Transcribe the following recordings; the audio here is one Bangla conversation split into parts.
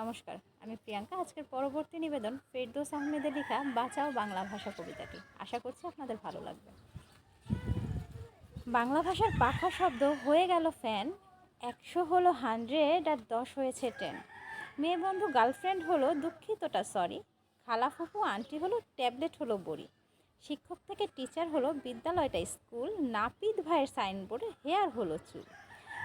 নমস্কার, আমি প্রিয়াঙ্কা। আজকের পরবর্তী নিবেদন ফেরদৌস আহমেদের লেখা বাঁচাও বাংলা ভাষা কবিতাটি। আশা করছি আপনাদের ভালো লাগবে। বাংলা ভাষার পাখা শব্দ হয়ে গেল ফ্যান, একশো হলো হান্ড্রেড আর দশ হয়েছে টেন মেয়ে বন্ধু গার্লফ্রেন্ড হলো দুঃখিতটা সরি খালা ফুফু আন্টি হলো ট্যাবলেট হলো বড়ি। শিক্ষক থেকে টিচার হলো বিদ্যালয়টা স্কুল নাপিত ভাইয়ের সাইনবোর্ডে হেয়ার হলো চুল।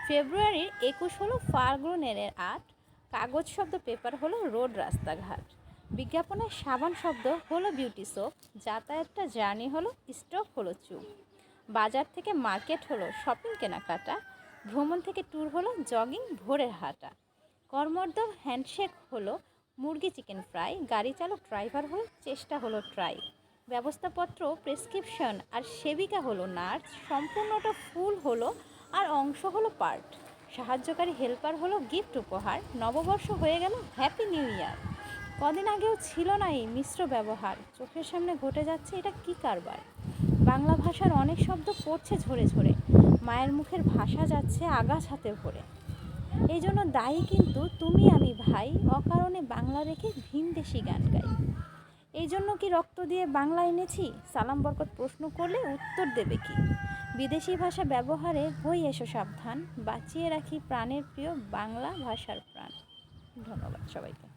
ফেব্রুয়ারির একুশ হলো ফাল্গুনের আট কাগজ শব্দ পেপার হলো রোড রাস্তাঘাট। বিজ্ঞাপনের সাবান শব্দ হলো বিউটি সোপ, যাতায়াতটা জার্নি হলো স্টপ হলো চুপ। বাজার থেকে মার্কেট হলো শপিং কেনাকাটা, ভ্রমণ থেকে ট্যুর হলো জগিং ভোরের হাঁটা। কর্মর্দ হ্যান্ডশেক হলো মুরগি চিকেন ফ্রাই, গাড়ি চালক ড্রাইভার হলো চেষ্টা হলো ট্রাই। ব্যবস্থাপত্র, প্রেসক্রিপশন আর সেবিকা হলো নার্স, সম্পূর্ণটা ফুল হলো আর অংশ হলো পার্ট। সাহায্যকারী হেল্পার হলো গিফট উপহার। নববর্ষ হয়ে গেল হ্যাপি নিউ ইয়ার কদিন আগেও ছিল না এই মিশ্র ব্যবহার। চোখের সামনে ঘটে যাচ্ছে এটা কি কারবার? বাংলা ভাষার অনেক শব্দ পড়ছে ঝরে ঝরে। মায়ের মুখের ভাষা যাচ্ছে আগাছাতে ভরে। এই জন্য দায়ী কিন্তু তুমি আমি ভাই, অকারণে বাংলা রেখে ভিনদেশি গান গাই। এই জন্য কি রক্ত দিয়ে বাংলা এনেছি? সালাম বরকত প্রশ্ন করলে উত্তর দেবে কি? বিদেশি ভাষা ব্যবহারে হই এসো সাবধান, বাঁচিয়ে রাখি প্রাণের প্রিয় বাংলা ভাষার প্রাণ। ধন্যবাদ সবাইকে।